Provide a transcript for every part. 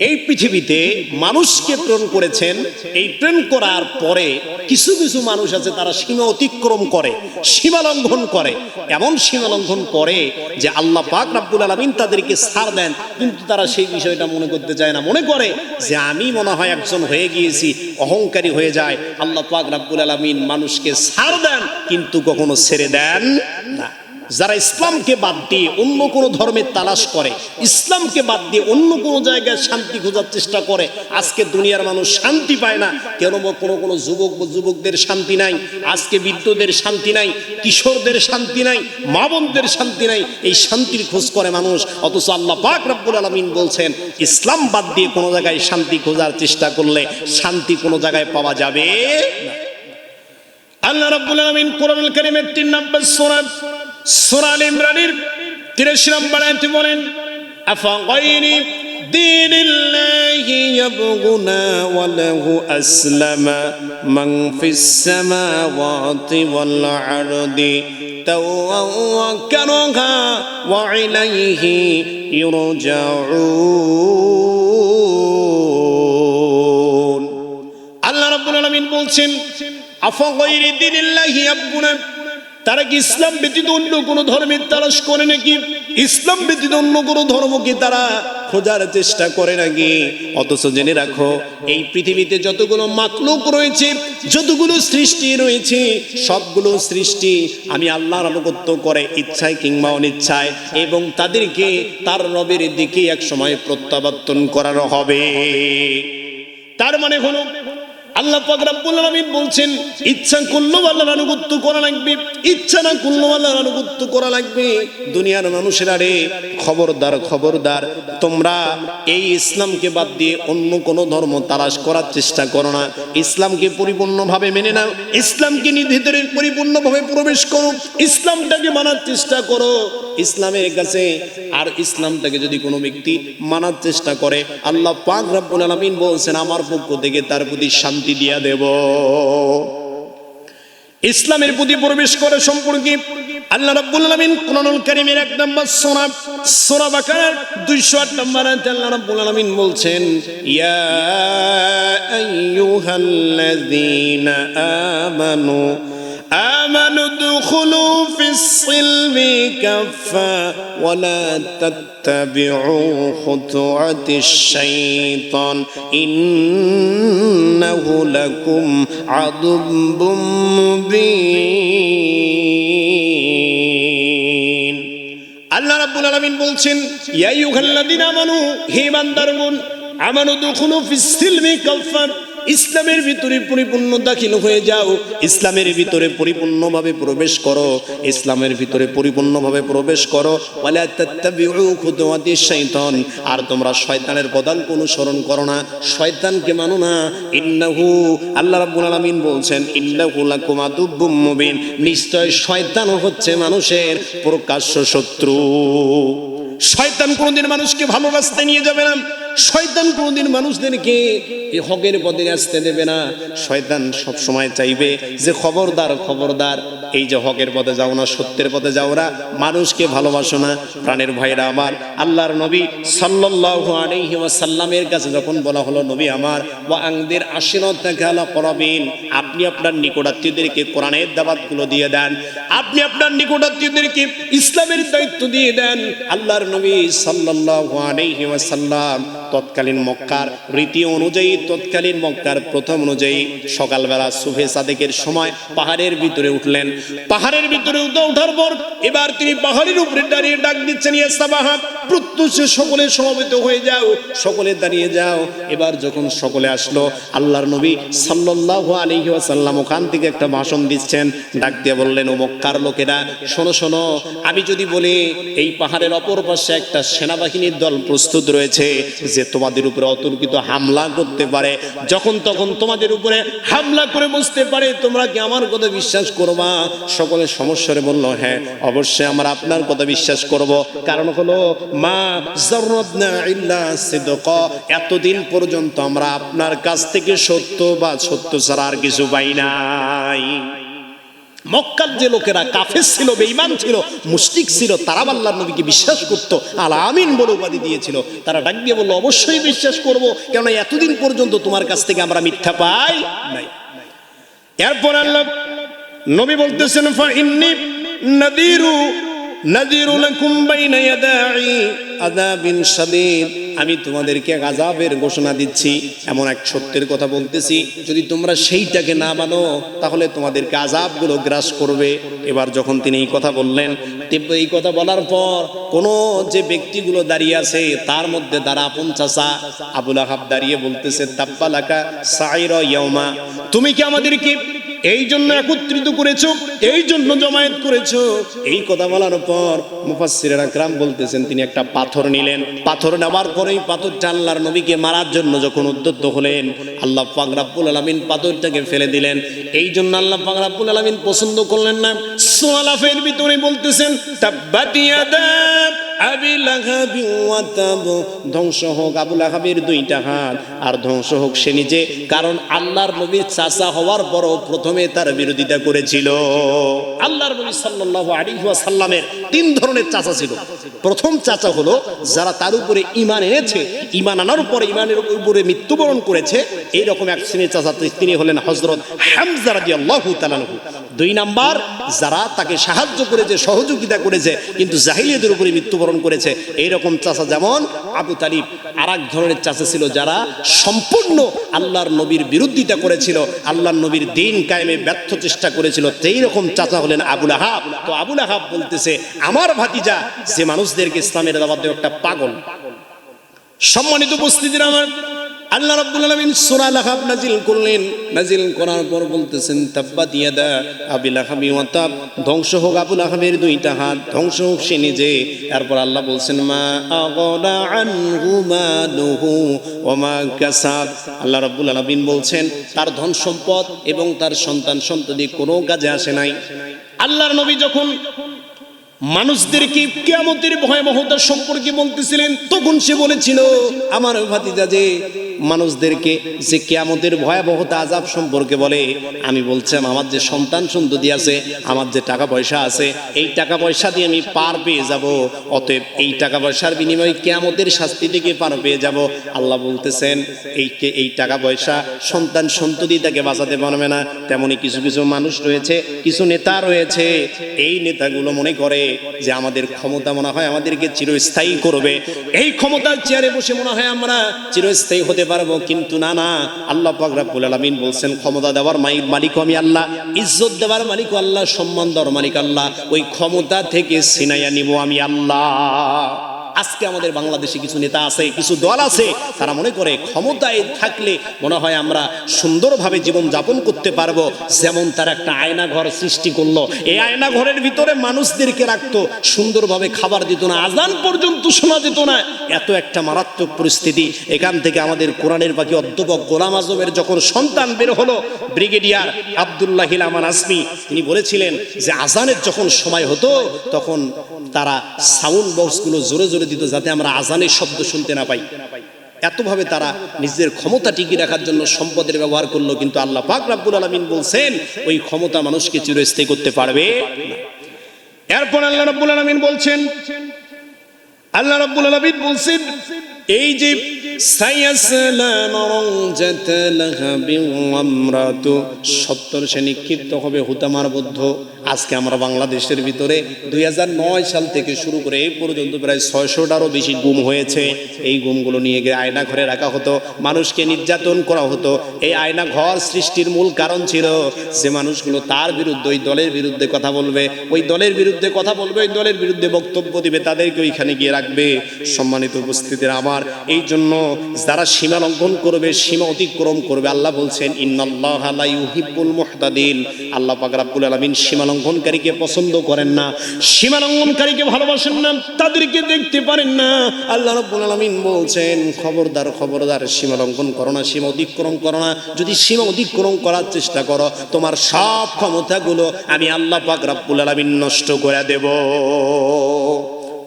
এই পৃথিবীতে মানুষকে প্রেরণ করেছেন। এই প্রেরণ করার পরে কিছু কিছু মানুষ আছে, তারা সীমা অতিক্রম করে, সীমা লঙ্ঘন করে। এমন সীমা লঙ্ঘন করে যে আল্লাহ পাক রাব্বুল আলমিন তাদেরকে ছাড় দেন, কিন্তু তারা সেই বিষয়টা মনে করতে চায় না। মনে করে যে আমি মনে হয় একজন হয়ে গিয়েছি, অহংকারী হয়ে যায়। আল্লাহ পাক রাব্বুল আলমিন মানুষকে ছাড় দেন, কিন্তু কখনো ছেড়ে দেন না। যারা ইসলামকে বাদ দিয়ে অন্য কোনো ধর্মের তালাশ করে, ইসলামকে বাদ দিয়ে অন্য কোনো জায়গায় শান্তি খোঁজার চেষ্টা করে, আজকে দুনিয়ার মানুষ শান্তি পায় না। কেন কোনো কোনো যুবক যুবকদের শান্তি নাই? আজকে বৃদ্ধদের শান্তি নাই, কিশোরদের শান্তি নাই মা বোনদের শান্তি নাই, এই শান্তির খোঁজ করে মানুষ। অথচ আল্লাহ পাক রব্বুল আলমিন বলছেন, ইসলাম বাদ দিয়ে কোনো জায়গায় শান্তি খোঁজার চেষ্টা করলে শান্তি কোনো জায়গায় পাওয়া যাবে আল্লাহ রাব্বুল আলামিন কোরআনুল কারীমের 3 নম্বর সূরা সূরা আল ইমরানের 83 নম্বর আয়াতে বলেন আফা গায়রি দীনিল্লাহি ইয়াবগুনা ওয়া লাহু আসলামা মান ফিস সামাওয়াতি ওয়াল আরদি তাওয়া ওয়া কারহা ওয়া ইলাইহি ইরজাউন। আল্লাহ রাব্বুল আলামিন বলছেন আফা গায়রি দীনিল্লাহি ইয়াবগুনা তারা কি ইসলাম ব্যতীত অন্য কোনো ধর্মের তালাশ করে নাকি? ইসলাম ব্যতীত অন্য কোনো ধর্মকে তারা খোঁজার চেষ্টা করে নাকি? অথচ জেনে রাখো, এই পৃথিবীতে যতগুলো মাকলুক রয়েছে, যতগুলো সৃষ্টি রয়েছে, সবগুলো সৃষ্টি আমি আল্লাহর আনুগত্য করে ইচ্ছায় কিংবা অনিচ্ছায় এবং তাদেরকে তার রবের দিকে এক সময় প্রত্যাবর্তন করানো হবে। তার মানে হলো আল্লাহ পাক রব্বুল আলামিন বলছেন, ইচ্ছা করলেও আল্লাহর আনুগত্য করা লাগবে, ইচ্ছা না করলেও আল্লাহর আনুগত্য করা লাগবে। দুনিয়ার মানুষেরা রে, খবরদার খবরদার, তোমরা এই ইসলামকে বাদ দিয়ে অন্য কোনো ধর্ম তালাশ করার চেষ্টা করো না। ইসলামকে পরিপূর্ণভাবে মেনে নাও, ইসলামকে নির্ধারে পরিপূর্ণভাবে প্রবেশ করো, ইসলামটাকে মানার চেষ্টা করো। ইসলামের কাছে আর ইসলামটাকে যদি কোনো ব্যক্তি মানার চেষ্টা করে, আল্লাহ পাক রব্বুল আলামিন বলছেন, আমার পক্ষ থেকে তার প্রতি শান্তি দিয়া দেব। ইসলামের প্রতি প্রবেশ করে সম্পর্কে আল্লাহ রাব্বুল আলামিন কোরআনুল কারীমের এক নম্বর সূরা সূরা বাকারার 208 নম্বর আয়াতে আল্লাহ রাব্বুল আলামিন বলছেন, ইয়া আইয়ুহাল্লাযীনা আমানু آمنوا ادخلوا في الصلم كفا ولا تتبعوا خطوات الشيطان إنه لكم عدو مبين আল্লাহ রাব্বুল আলামিন বলছেন ইয়া আইয়ুহাল্লাযীনা আমানু হে বান্দারগণ আমানু দুখুলু ফিস সিলমি কাফা ইসলামের ভিতরে পরিপূর্ণ দাখিল হয়ে যাও, ইসলামের ভিতরে পরিপূর্ণভাবে প্রবেশ করো, ইসলামের ভিতরে পরিপূর্ণভাবে প্রবেশ করো। শাইতান, আর তোমরা শয়তানের পদাঙ্ক অনুসরণ করো না, শয়তানকে মানো না। ইন্নাহু, আল্লাহ রাব্বুল আলামিন বলছেন, ইন্নাহু লাকুম আদুব্বুম মুবিন, নিশ্চয় শয়তান হচ্ছে মানুষের প্রকাশ্য শত্রু। শয়তান কোনোদিন মানুষকে ভালো রাস্তায় নিয়ে যাবে না। শয়তান কোনোদিন মানুষদেরকে এই হকের পথে আসতে দেবে না। শয়তান সব সময় চাইবে যে খবরদার খবরদার, এই যে হকের পথে যাও না, সত্যের পথে যাও না, মানুষকে ভালোবাসো না। প্রাণের ভাইরা আমার, আল্লাহর নবী সাল্লাল্লাহু আলাইহি ওয়াসাল্লামের কাছে যখন বলা হলো, নবী আমার, ওয়া আংদের আশিনত তাকালা করবিন আপনি আপনার নিকটাত্মীয়দেরকে কোরআনের দাবাতগুলো দিয়ে দেন, আপনি আপনার নিকটাত্মীয়দেরকে ইসলামের দায়িত্ব দিয়ে দেন। আল্লাহর নবী সাল্লাল্লাহু আলাইহি ওয়াসাল্লাম তৎকালীন মক্কার রীতি অনুযায়ী, তৎকালীন মক্কার প্রথম অনুযায়ী সকালবেলা সুফে সাদেকের সময় পাহাড়ের ভিতরে উঠলেন। পাহাড়ের ভিতরে উঠে ওঠার পর এবার তিনি পাহাড়ের উপরে দাঁড়িয়ে ডাক দিচ্ছেন ইয়াসাবাহা প্রত্যুষে সকলে সমবেত হয়ে যাও, সকলে দাঁড়িয়ে যাও। এবার যখন সকলে আসলো, আল্লাহর নবী সাল্লাল্লাহু আলাইহি ওয়াসাল্লাম ওখান থেকে একটা ভাষণ দিচ্ছেন। ডাক দিয়ে বললেন, ও মক্কার লোকেরা, শোনো শোনো, আমি যদি বলি, এই পাহাড়ের অপর পাশে একটা সেনাবাহিনীর দল প্রস্তুত রয়েছে, যে তোমাদের উপরে অতর্কিত হামলা করতে পারে, যখন তখন তোমাদের উপরে হামলা করে বসতে পারে, তোমরা কি আমার কথা বিশ্বাস করবা? সকলে সমস্যারে বলল হ্যাঁ অবশ্যই আমরা আপনার কথা বিশ্বাস করব। কারণ হলো মা এতদিন পর্যন্ত আমরা আপনার কাছ থেকে সত্য বা সত্য ছাড়া আর কিছু পাই নাই। মক্কার যে লোকেরা কাফের ছিল, বেঈমান ছিল, মুশরিক ছিল, তারা আল্লাহর নবীকে বিশ্বাস করত, আল আমিন বলে উপাধি দিয়েছিল। তারা ডাক দিয়ে বলল, অবশ্যই বিশ্বাস করব, কেননা এতদিন পর্যন্ত তোমার কাছ থেকে আমরা মিথ্যা পাই নাই। এরপর আল্লাহ নবী বলতেছেন, ফা ইন্নি নাদিরু শাদীদ। আমি তোমাদেরকে আযাবের ঘোষণা দিচ্ছি, এমন এক সত্যের কথা বলতেছি। যদি তোমরা সেইটাকে না মানো, তাহলে তোমাদেরকে আযাবগুলো গ্রাস করবে। এবার যখন তিনি এই কথা বললেন এই কথা বলার পর কোন যে ব্যক্তিগুলো দাঁড়িয়ে আছে, তার মধ্যে দ্বারা আপন চাচা আবুল আহাব দাঁড়িয়ে বলতেছে তাপ্পালাকা সাইর ইয়াউমা। তুমি কি আমাদেরকে এই জন্য একত্রিত করেছ? এই জন্য জমায়েত করেছ। এই কথা বলার পর মুফাসসিরের আকরাম বলতেছেন, তিনি একটা পাথর নিলেন। পাথর নেওয়ার পরেই পাথরটা আল্লাহর নবীকে মারার জন্য যখন উদ্যত হলেন, আল্লাহ পাক রাব্বুল আলামিন পাথরটাকে ফেলে দিলেন। এই জন্য আল্লাহ পাক রাব্বুল আলামিন পছন্দ করলেন না। সোয়ালাফের ভিতরে বলতেছেন তাব্বাতিয়াদা আবি লাহাবি ধ্বংস হোক আবু লাহাবের দুইটা হাত, আর ধ্বংস হোক সে নিজে, কারণ আল্লাহর নবীর চাচা হওয়ার পরও প্রথমে তার বিরোধিতা করেছিল। আল্লাহর নবী সাল্লাল্লাহু আলাইহি ওয়াসাল্লামের তিন ধরনের চাচা ছিল। প্রথম চাচা হলো যারা তার উপরে ইমান এনেছে ইমান আনার পরে ঈমানের উপরে মৃত্যুবরণ করেছে এই রকম এক শ্রেণির চাচা তিনি হলেন হযরত হামজা রাদিয়াল্লাহু তাআলা আনহু। দুই নাম্বার, যারা তাকে সাহায্য করেছে, সহযোগিতা করেছে, কিন্তু জাহিলিয়াদের উপরে মৃত্যুবরণ করেছে এই রকম চাচা যেমন আবু তালিব। আর এক ধরনের চাচা ছিল যারা সম্পূর্ণ আল্লাহর নবীর বিরোধিতা করেছিল, আল্লাহর নবীর দিন কায়েমে ব্যর্থ চেষ্টা করেছিল সেই রকম চাচা হলেন আবুল আহাব। তো আবুল আহাব বলতেছে আমার ভাতিজা, যে মানুষদেরকে ইসলামের দাওয়াত দেওয়া একটা পাগল। সম্মানিত উপস্থিতির আমার আল্লাহ রাব্বুল আলামিন সূরা লাহাব নাজিল করলেন। নাজিল করার পর বলতেছেন, তাব্বাত ইয়াদা আবি লাহাবি ওয়া তাব। ধ্বংস হোক আবু লাহাবের দুইটা হাত, ধ্বংস হোক সে নিজে। তারপর আল্লাহ বলছেন, মা আগনা আনহু ওয়া মা কাসাব। আল্লাহ রাব্বুল আলামিন বলছেন, তার ধন সম্পদ এবং তার সন্তান সন্ততি কোনো কাজে আসে নাই। আল্লাহর নবী যখন মানুষদেরকে কেমতের ভয়াবহতা সম্পর্কে বলতেছিলেন? তখন সে বলেছিল আমার ভাতিজা যে মানুষদেরকে যে কেয়ামতের ভয়াবহতা আজাব সম্পর্কে বলে, আমি বলছিলাম, আমার যে সন্তান সন্ততি আছে, আমার যে টাকা পয়সা আছে, এই টাকা পয়সা দিয়ে আমি পার পেয়ে যাব। অতএব এই টাকা পয়সার বিনিময়ে কেয়ামতের শাস্তি থেকে পার পেয়ে যাব। আল্লাহ বলতেছেন, এই এই টাকা পয়সা সন্তান সন্ততি তাকে বাঁচাতে পারবে না। তেমনি কিছু কিছু মানুষ রয়েছে, কিছু নেতা রয়েছে, এই নেতাগুলো মনে করে যে আমাদের ক্ষমতা মনে হয় আমাদেরকে চিরস্থায়ী করবে। এই ক্ষমতার চেয়ারে বসে মনে হয় আমরা চিরস্থায়ী হতে পারব, কিন্তু না না। আল্লাহ পাকরাবুল আলমিন বলছেন, ক্ষমতা দেওয়ার মালিক আমি আল্লাহ, ইজ্জত দেওয়ার মালিক আল্লাহ, সম্মান দেওয়ার মালিক আল্লাহ। ওই ক্ষমতা থেকে সিনাইয়া নিব আমি আল্লাহ। আজকে আমাদের বাংলাদেশে কিছু নেতা আছে, কিছু দল আছে, তারা মনে করে ক্ষমতায় থাকলে মনে হয় আমরা সুন্দরভাবে জীবন যাপন করতে পারব। যেমন তার একটা আয়না ঘর সৃষ্টি করল। এই আয়না ঘরের ভিতরে মানুষদেরকে রাখতো। সুন্দরভাবে খাবার দিত না, আজান পর্যন্ত শোনা যেত না। এত একটা মারাত্মক পরিস্থিতি। এখান থেকে আমাদের কোরআনের বাকি অধ্যাপক গোলাম আজমের যখন সন্তান বের হলো, ব্রিগেডিয়ার আবদুল্লাহ হিলামান আসমি তিনি বলেছিলেন যে আজানের যখন সময় হতো, তখন তারা সাউন্ড বক্সগুলো জোরে জোরে দিত যাতে আমরা আজানের শব্দ শুনতে না পাই। এতভাবে তারা নিজের ক্ষমতা টিকিয়ে রাখার জন্য সম্পদের ব্যবহার করল, কিন্তু আল্লাহ পাক রাব্বুল আলামিন বলছেন, ওই ক্ষমতা মানুষকে চিরস্থায়ী করতে পারবে এরপর আল্লাহ রাব্বুল আলামিন বলছেন, আল্লাহ রাব্বুল আলামিন বলছেন, এই যে সত্তর সে নিক্ষিপ্ত হবে হুতামার বদ্ধ। আজকে আমরা বাংলাদেশের ভিতরে দুই নয় সাল থেকে শুরু করে এই পর্যন্ত প্রায় ছয়শোটারও বেশি গুম হয়েছে। এই গুমগুলো নিয়ে গিয়ে আয়না ঘরে রাখা হতো, মানুষকে নির্যাতন করা হতো। এই আয়না ঘর সৃষ্টির মূল কারণ ছিল যে মানুষগুলো তার বিরুদ্ধে, ওই দলের বিরুদ্ধে কথা বলবে। ওই দলের বিরুদ্ধে কথা বলবে, ওই দলের বিরুদ্ধে বক্তব্য দিবে, তাদেরকে ওইখানে গিয়ে রাখবে। সম্মানিত উপস্থিতির আমার, এই জন্য যারা সীমা লঙ্ঘন করবে, সীমা অতিক্রম করবে, আল্লাহ বলছেন, ইন্নাল্লাহ লা ইউহিব্বুল মুহতাদিন। আল্লাহ পাক রাব্বুল আলামিন সীমা লঙ্ঘনকারীকে পছন্দ করেন না। সীমা লঙ্ঘনকারীকে ভালোবাসেন না, তাদেরকে দেখতে পারেন না। আল্লাহ রাব্বুল আলামিন বলছেন, খবরদার খবরদার, সীমা লঙ্ঘন করো না, সীমা অতিক্রম করো না। যদি সীমা অতিক্রম করার চেষ্টা করো, তোমার সব ক্ষমতাগুলো আমি আল্লাহ পাক রাব্বুল আলামিন নষ্ট করে দেব।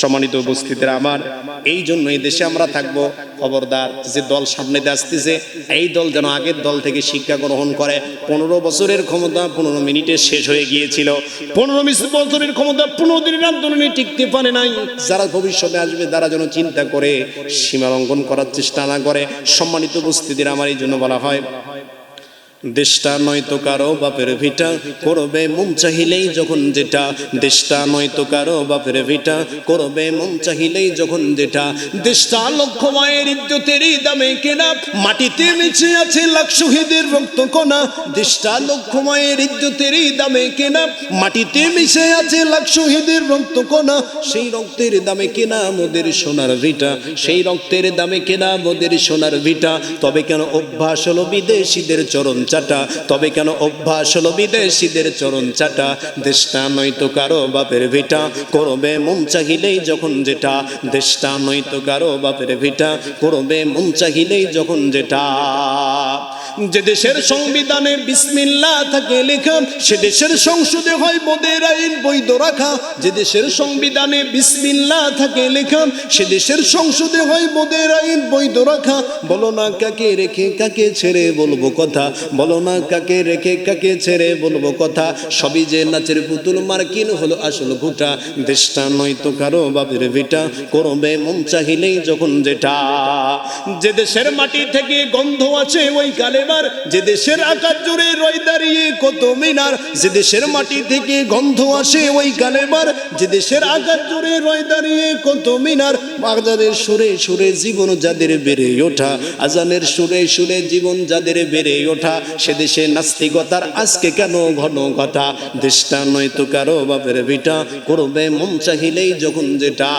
সম্মানিত উপস্থিতিরা আমার। এই জন্য এই দেশে আমরা থাকব। খবরদার যে দল সামনে আসতেছে, এই দল যেন আগের দল থেকে শিক্ষা গ্রহণ করে। পনেরো বছরের ক্ষমতা পনেরো মিনিটে শেষ হয়ে গিয়েছিল। পনেরো বছরের ক্ষমতা পনেরো দিনের আন্দোলনে টিকতে পারে নাই। যারা ভবিষ্যতে আসবে, তারা যেন চিন্তা করে, সীমা লঙ্ঘন করার চেষ্টা না করে। সম্মানিত উপস্থিতির আমার এই জন্য বলা হয় দেশটা নয়তো কারও বাপের ভিটা, করবে মন চাহিলেই যখন যেটা। দেশটা নয়তো কারও বাপের ভিটা, করবে মন চাহিলেই যখন যেটা। দেশটা লক্ষ মায়ের ইজ্জতেরই দামে কেনা, মাটিতে মিছে আছে লাখ শহীদের রক্ত কণা দেশটা লক্ষ মায়ের ইজ্জতেরই দামে কেনা, মাটিতে মিশে আছে লাখ শহীদের রক্ত কণা সেই রক্তের দামে কেনা মোদের সোনার ভিটা, সেই রক্তের দামে কেনা মোদের সোনার ভিটা। তবে কেন অভ্যাস হলো বিদেশিদের চরণ চাটা, তবে কেন অভ্যাস হলো বিদেশিদের চরণ চাটা? দেশটা নয়তো কারও বাপের ভিটা, করবে মন চাহিলেই যখন যেটা। দেশটা নয়তো কারও বাপের ভিটা, করবে মন চাহিলেই যখন যেটা। যে দেশের সংবিধানে বিসমিল্লাহ থাকে লেখা, সে দেশের সংসদে হয় মোদের আইন বৈধ রাখা। যে দেশের সংবিধানে বিসমিল্লাহ থাকে লেখা, সে দেশের সংসদে হয় মোদের আইন বৈধ রাখা। বলো না কাকে রেখে কাকে ছেড়ে বলব কথা, বলো না কাকে রেখে কাকে ছেড়ে বলব কথা। সবই যে নাচের পুতুল মার্কিন হলো আসল ঘুটা দেশটা নয়তো কারও বাপের ভিটা। করবে মন চাহিলেই যখন যেটা। যে দেশের মাটি থেকে গন্ধ আছে ওই কালেবার যে দেশের আকাশ জুড়ে রয় দাঁড়িয়ে কত মিনার, যে দেশের মাটি থেকে গন্ধ আসে ওই কালেবার যে দেশের আকাশ জুড়ে রয় দাঁড়িয়ে কত মিনার আজানের সুরে সুরে জীবন যাদের বেড়ে ওঠা, আজানের সুরে সুরে জীবন যাদের বেড়ে ওঠা, সে দেশে নাস্তিকতার আজকে কেন ঘন কথা? দেশটা নয়তো কারও বাপের ভিটা, করবে মন চাহিলেই যখন যেটা।